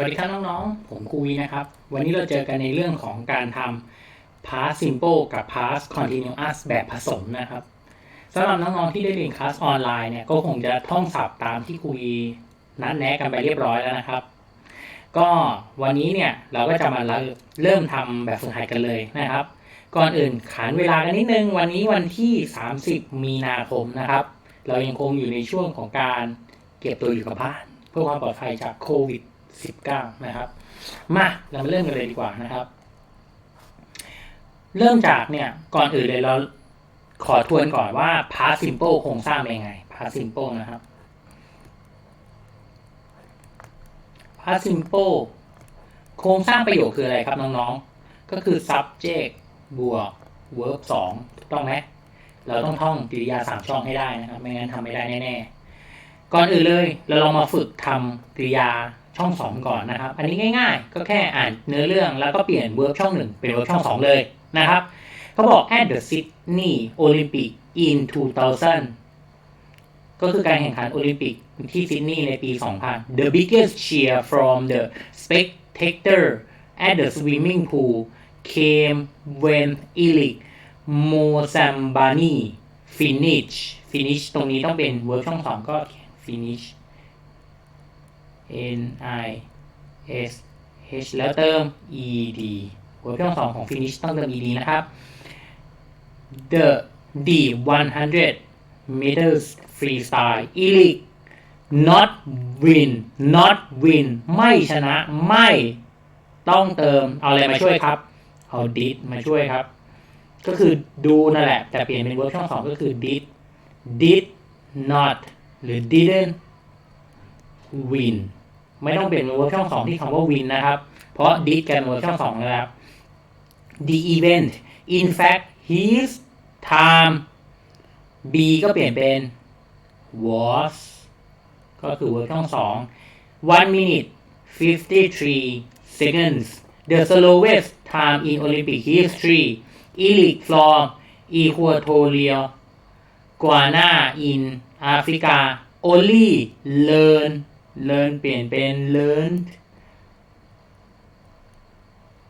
วัสดีครับน้องๆ ผมครูวีนะครับ วันนี้เราเจอกันในเรื่องของการทำ past simple กับ past continuous แบบผสมนะครับสำหรับน้องๆที่ได้เรียนคลาสออนไลน์เนี่ยก็คงจะท่องศัพท์ตามที่ครูวีนัดแนะกันไปเรียบร้อยแล้วนะครับ ก็วันนี้เนี่ยเราก็จะมาเริ่มทำแบบฝึกหัดกันเลยนะครับ ก่อนอื่นขานเวลากันนิดนึง วันนี้วันที่ 30 มีนาคมนะครับ เรายังคงอยู่ในช่วงของการเก็บตัวอยู่กับบ้าน เพื่อความปลอดภัยจากโควิด 19 นะครับ มาเรามาเริ่มกันเลยดีกว่านะครับ เริ่มจากเนี่ยก่อนอื่นเลยเราขอทวนก่อนว่า past simple โครงสร้างเป็นยังไง past simple นะครับ past simple โครงสร้างประโยคคืออะไรครับน้องๆ ก็คือ subject บวก verb 2ถูกต้องไหมเราต้องท่องกริยาสามช่องให้ได้นะครับ ไม่งั้นทำไม่ได้แน่ๆ ก่อนอื่นเลย เราลองมาฝึกทำกริยา ช่องสองก่อนนะครับ อันนี้ง่ายๆ ก็แค่อ่านเนื้อเรื่องแล้วก็เปลี่ยนเวิร์บช่องหนึ่งเป็นเวิร์บช่องสองเลยนะครับเขาบอก at the Sydney Olympic in 2000 ก็คือการแข่งขันโอลิมปิกที่ซิดนีย์ในปี 2000 the biggest cheer from the spectator at the swimming pool came when Elik Mozambani finish finish ตรงนี้ต้องเป็นเวิร์บช่องสองก็ finish N I S H แล้วเติม E D หัวเครื่องสองของ finish ต้องเติม E D นะครับ the the 100 meters freestyle elite not win not win ไม่ชนะไม่ต้องเติมเอาอะไรมาช่วยครับ เอา did มาช่วยครับ ก็คือดูนั่นแหละ แต่เปลี่ยนเป็นเวิร์ช่องสองก็คือ did did not หรือ didn't win ไม่ต้องเปลี่ยนเวอร์ชันสองที่คำว่า win นะครับ เพราะ did กันเวอร์ชันสองนะครับ the event in fact his time B ก็เปลี่ยนเป็น was ก็คือเวอร์ชันสอง one minute 53 seconds the slowest time in Olympic history elite from Equatorial Guinea in Africa only learn learn เปลี่ยนเป็น learn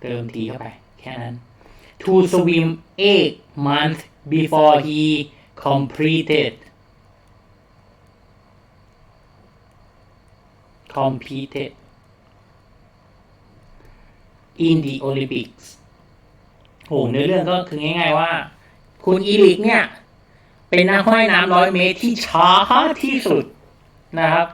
เติมทีเข้าไป แค่นั้น to swim eight months before he completed competed in the Olympics โหเนื้อเรื่องก็คือง่ายๆว่า คุณอีลิกเนี่ย เป็นนักว่ายน้ำร้อยเมตรที่ช้าที่สุดนะครับ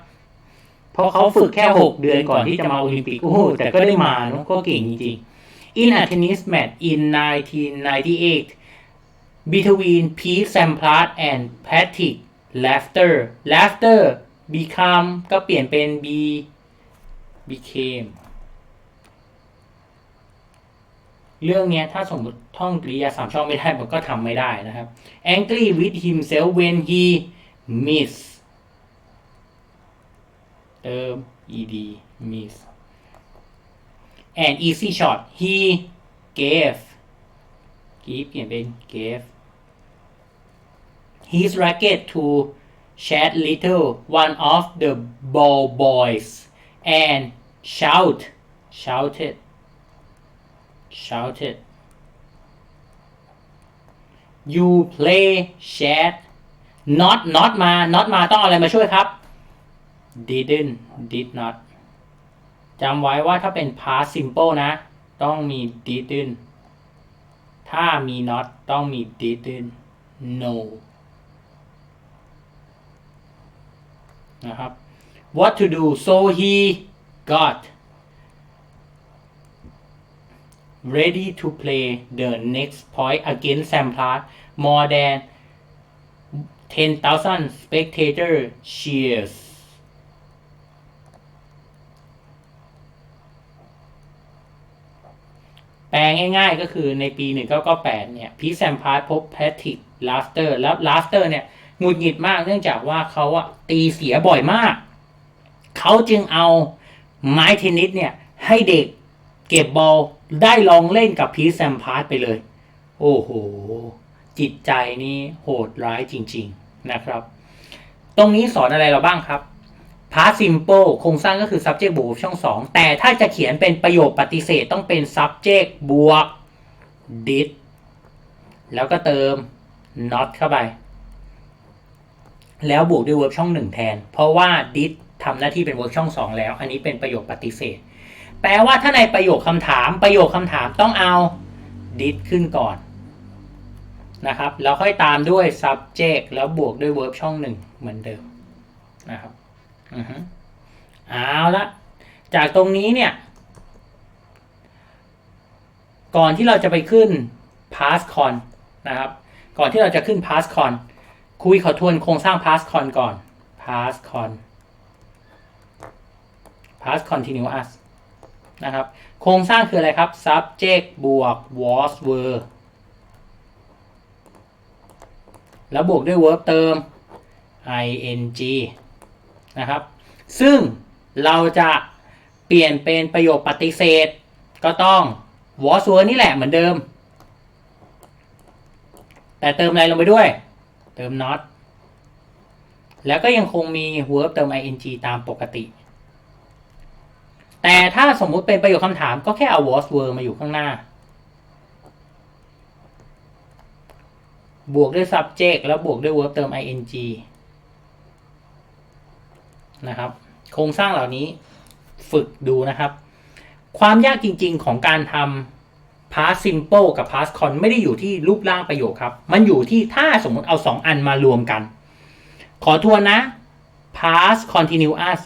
เพราะเขาฝึกแค่หกเดือนก่อนที่จะมาโอลิมปิกโอ้โหแต่ก็ได้มาเนาะก็เก่งจริงๆ In a tennis match in 1998 between Pete Sampras and Patrick Lafter Lafter become ก็เปลี่ยนเป็น B became เรื่องเนี้ยถ้าสมมติท่องกริยาสามช่องไม่ได้มันก็ทำไม่ได้นะครับ angry with himself when he miss เติม ed miss and easy shot he gave give เปลี่ยนเป็น gave his racket to Chad Little one of the ball boys and shout shouted shouted you play Chad not not มา not มาต้องเอาอะไรมาช่วยครับ Didn't did not จำไว้ว่าถ้าเป็น past simple นะ ต้องมี didn't ถ้ามี not ต้องมี didn't no นะครับ what to do so he got ready to play the next point against Sampras more than 10,000 spectator cheers แปลง่ายๆก็คือในปี 1998 เนี่ยพีแซมพาร์ตพบแพทริกลาสเตอร์แล้วลาสเตอร์เนี่ยหงุดหงิดมากเนื่องจากว่าเขาอะตีเสียบ่อยมาก เขาจึงเอาไม้เทนนิสเนี่ย ให้เด็กเก็บบอลได้ลองเล่นกับพีแซมพาร์ตไปเลย โอ้โห จิตใจนี่โหดร้ายจริง ๆนะครับ ตรงนี้สอนอะไรเราบ้างครับ past simple โครงสร้างก็คือ subject บวกช่องสองแต่ถ้าจะเขียนเป็นประโยคปฏิเสธต้องเป็น subject บวก did แล้วก็เติม not เข้าไป แล้วบวกด้วย verb ช่องหนึ่งแทน เพราะว่า did ทำหน้าที่เป็น verb ช่องสองแล้ว อันนี้เป็นประโยคปฏิเสธ แปลว่าถ้าในประโยคคำถาม ประโยคคำถามต้องเอา did ขึ้นก่อนนะครับ แล้วค่อยตามด้วย subject แล้วบวกด้วย verb ช่องหนึ่งเหมือนเดิมนะครับ เอาละจากตรงนี้เนี่ย ก่อนที่เราจะไปขึ้น past con นะครับ ก่อนที่เราจะขึ้น past con คุยขอทวนโครงสร้าง past con ก่อน past con past continuous นะครับ โครงสร้างคืออะไรครับ subject บวก was were แล้วบวกด้วย verb เติม ing นะครับ ซึ่งเราจะเปลี่ยนเป็นประโยคปฏิเสธ ก็ต้อง was were นี่แหละเหมือนเดิม แต่เติมอะไรลงไปด้วย เติม not แล้วก็ยังคงมี verb เติม ing ตามปกติ แต่ถ้าสมมุติเป็นประโยคคำถามก็แค่เอา was were มาอยู่ข้างหน้า บวกด้วย subject แล้วบวกด้วย verb เติม ing นะครับ โครงสร้างเหล่านี้ฝึกดูนะครับ ความยากจริงๆของการทำ past simple กับ past con ไม่ได้อยู่ที่รูปร่างประโยคครับ มันอยู่ที่ถ้าสมมติเอาสองอันมารวมกัน ขอทวนนะ past continuous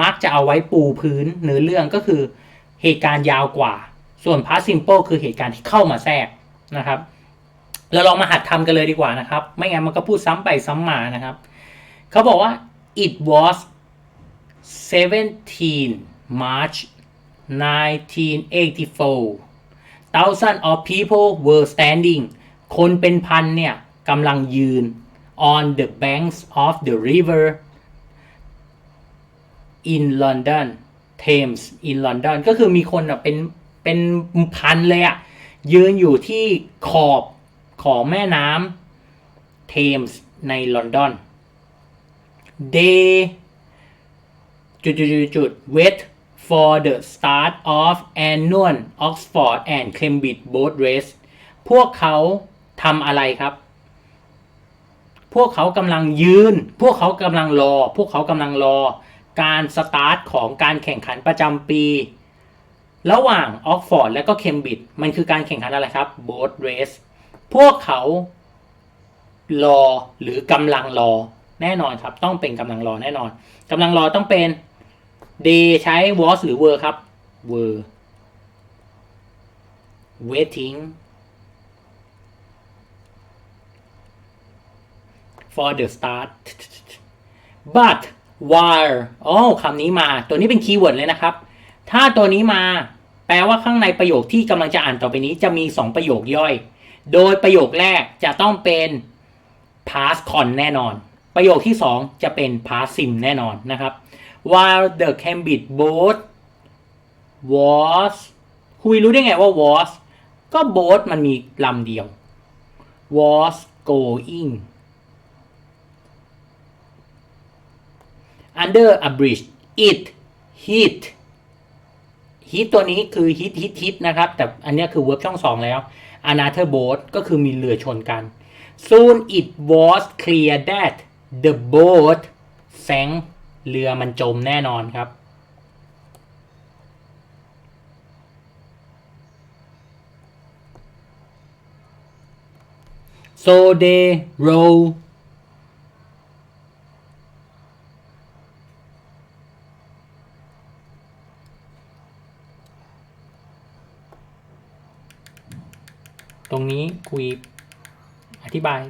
มักจะเอาไว้ปูพื้นเนื้อเรื่องก็คือเหตุการณ์ยาวกว่า ส่วน past simple คือเหตุการณ์ที่เข้ามาแทรกนะครับเราลองมาหัดทำกันเลยดีกว่านะครับ ไม่งั้นมันก็พูดซ้ำไปซ้ำมานะครับ เขาบอกว่า it was 17 March 1984 thousands of people were standing คนเป็นพันเนี่ยกำลังยืน on the banks of the river in London Thames in London ก็คือมีคนอะเป็นเป็นพันเลยอะยืนอยู่ที่ขอบของแม่น้ำเทมส์ในลอนดอน they จุดจุดจุดจุด wait for the start of annual Oxford and Cambridge boat race พวกเขาทำอะไรครับ พวกเขากำลังยืน พวกเขากำลังรอ พวกเขากำลังรอ การสตาร์ทของการแข่งขันประจำปี ระหว่างออกฟอร์ดและก็เคมบริดมันคือการแข่งขันอะไรครับ boat race พวกเขารอหรือกำลังรอ แน่นอนครับ ต้องเป็นกำลังรอแน่นอนกำลังรอต้องเป็น day ใช้ was หรือ were ครับ were waiting for the start but while อ๋อคำนี้มาตัวนี้เป็นคีย์เวิร์ดเลยนะครับ ถ้าตัวนี้มา แปลว่าข้างในประโยคที่กำลังจะอ่านต่อไปนี้จะมี 2 ประโยคย่อย โดยประโยคแรกจะต้องเป็น past con แน่นอน ประโยคที่ 2 จะเป็น past simple แน่นอนนะครับ while the Cambridge boat was คุยรู้ได้ไงว่า was ก็ boat มันมีลำเดียว was going under a bridge it hit hit ตัวนี้คือ hit hit hit นะครับ แต่อันนี้คือ verb ช่องสองแล้ว another boat ก็คือมีเรือชนกัน soon it was clear that the boat sank เรือมันจมแน่นอนครับ so they row ตรงนี้คุยอธิบาย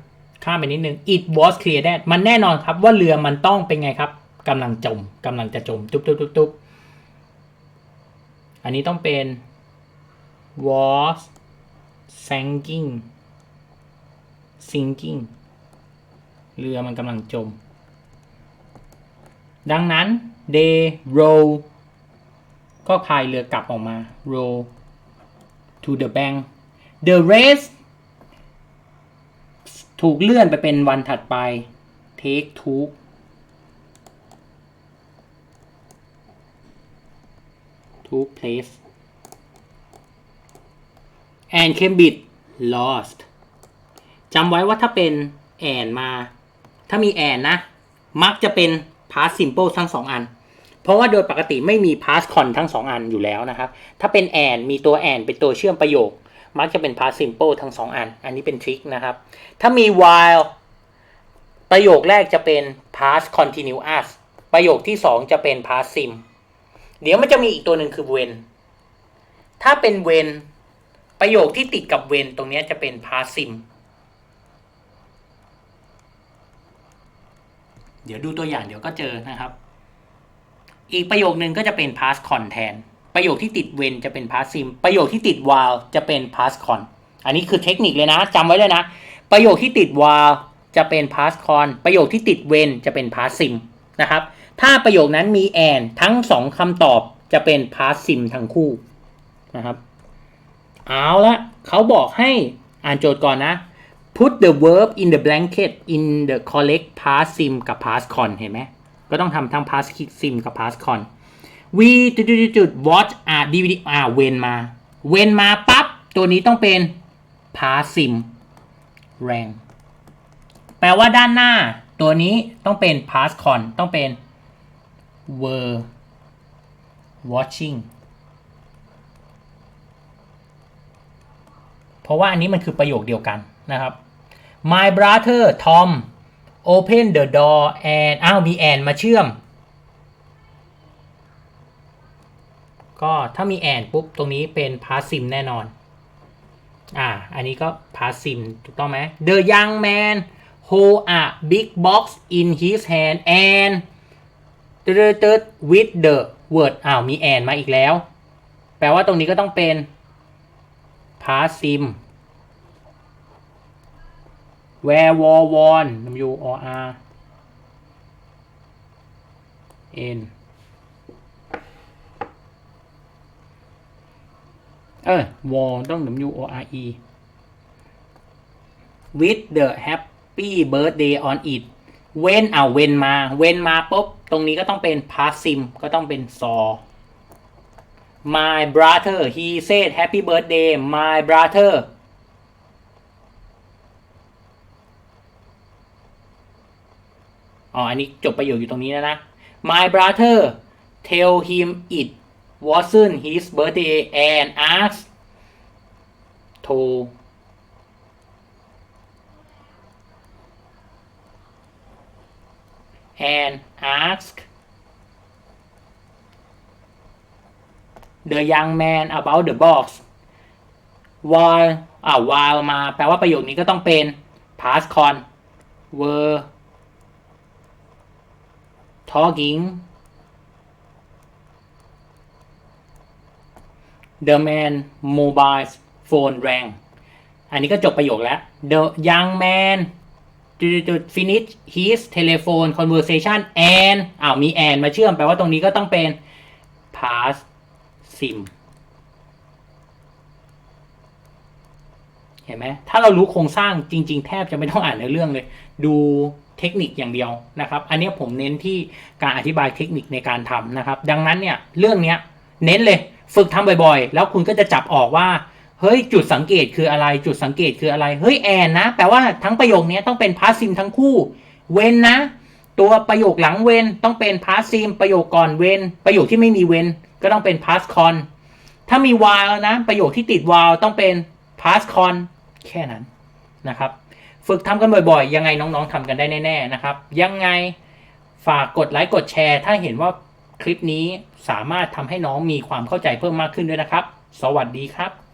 ข้ามไปนิดนึง it was clear that มันแน่นอนครับว่าเรือมันต้องเป็นไงครับกำลังจมกำลังจะจมตุ๊บตุ๊บตุ๊บตุ๊บอันนี้ต้องเป็น was sinking sinking เรือมันกำลังจม ดังนั้น they row ก็พายเรือกลับออกมา row to the bank the race ถูกเลื่อนไปเป็นวันถัดไป take two ทุก place and Cambridge lost จำไว้ว่าถ้าเป็น and มา ถ้ามี and นะ มักจะเป็น past simple ทั้งสองอัน เพราะว่าโดยปกติไม่มี past con ทั้งสองอันอยู่แล้วนะครับ ถ้าเป็น and มีตัว and เป็นตัวเชื่อมประโยค มักจะเป็น past simple ทั้งสองอัน อันนี้เป็นทริคนะครับ ถ้ามี while ประโยคแรกจะเป็น past continuous ประโยคที่สองจะเป็น past sim เดี๋ยวมันจะมีอีกตัวหนึ่งคือ when ถ้าเป็น when ประโยคที่ติดกับ when ตรงนี้จะเป็น past sim เดี๋ยวดูตัวอย่างเดี๋ยวก็เจอนะครับ อีกประโยคนึงก็จะเป็น past con แทน ประโยคที่ติด when จะเป็น past sim ประโยคที่ติด while จะเป็น past con อันนี้คือเทคนิคเลยนะจำไว้เลยนะ ประโยคที่ติด while จะเป็น past con ประโยคที่ติด when จะเป็น past sim นะครับ ถ้าประโยคนั้นมี and ทั้งสองคำตอบจะเป็น past sim ทั้งคู่นะครับ เอาละเขาบอกให้อ่านโจทย์ก่อนนะ put the verb in the blanket in the correct past sim กับ past con เห็นไหม ก็ต้องทำทั้ง past sim กับ past con we จุดจุดจุด watch อ่า dvd อ่า when มา when มาปั๊บ ตัวนี้ต้องเป็น past sim แรงแปลว่าด้านหน้า ตัวนี้ต้องเป็น past con ต้องเป็น were watching เพราะว่าอันนี้มันคือประโยคเดียวกันนะครับ My brother Tom open the door and อ้าวมี and มาเชื่อม ก็ถ้ามีแอนปุ๊บตรงนี้เป็นพาสซิมแน่นอน อ่า อันนี้ก็พาสซิมถูกต้องไหม The young man hold a big box in his hand and ตึ๊ด with the word อ้าวมีแอนมาอีกแล้ว แปลว่าตรงนี้ก็ต้องเป็นพาสซิม where war won w o r n เออ war ต้อง w o r e with the happy birthday on it when เอา when มา when มาปุ๊บ ตรงนี้ก็ต้องเป็น passive ก็ต้องเป็น saw my brother he said happy birthday my brother อ๋อ อันนี้จบประโยคอยู่ตรงนี้แล้วนะ My brother tell him it Watson his birthday and asked to and ask the young man about the box while อ่า while มา แปลว่าประโยคนี้ก็ต้องเป็น past con were talking the man mobile phone rang อันนี้ก็จบประโยคแล้ว the young man จุด finish his telephone conversation and อ้าวมี and มาเชื่อมแปลว่าตรงนี้ก็ต้องเป็น past sim เห็นไหมถ้าเรารู้โครงสร้างจริง ๆ แทบจะไม่ต้องอ่านในอเรื่องเลย ดูเทคนิคอย่างเดียวนะครับ อันนี้ผมเน้นที่การอธิบายเทคนิคในการทำนะครับ ดังนั้นเนี่ย เรื่องนี้เน้นเลย ฝึกทำบ่อยๆ แล้วคุณก็จะจับออกว่า เฮ้ย จุดสังเกตคืออะไร จุดสังเกตคืออะไร เฮ้ยแอนนะ แปลว่าทั้งประโยคนี้ต้องเป็นพาสซิมทั้งคู่ เว้นนะ ตัวประโยคหลังเว้นต้องเป็นพาสซิมประโยคก่อนเว้น ประโยคที่ไม่มีเว้นก็ต้องเป็นพาสคอน ถ้ามีวาลนะ ประโยคที่ติดวาลต้องเป็นพาสคอนแค่นั้นนะครับ ฝึกทำกันบ่อยๆ ยังไงน้องๆทำกันได้แน่ๆนะครับ ยังไงฝากกดไลค์กดแชร์ ถ้าเห็นว่า คลิปนี้สามารถทำให้น้องมีความเข้าใจเพิ่มมากขึ้นด้วยนะครับ สวัสดีครับ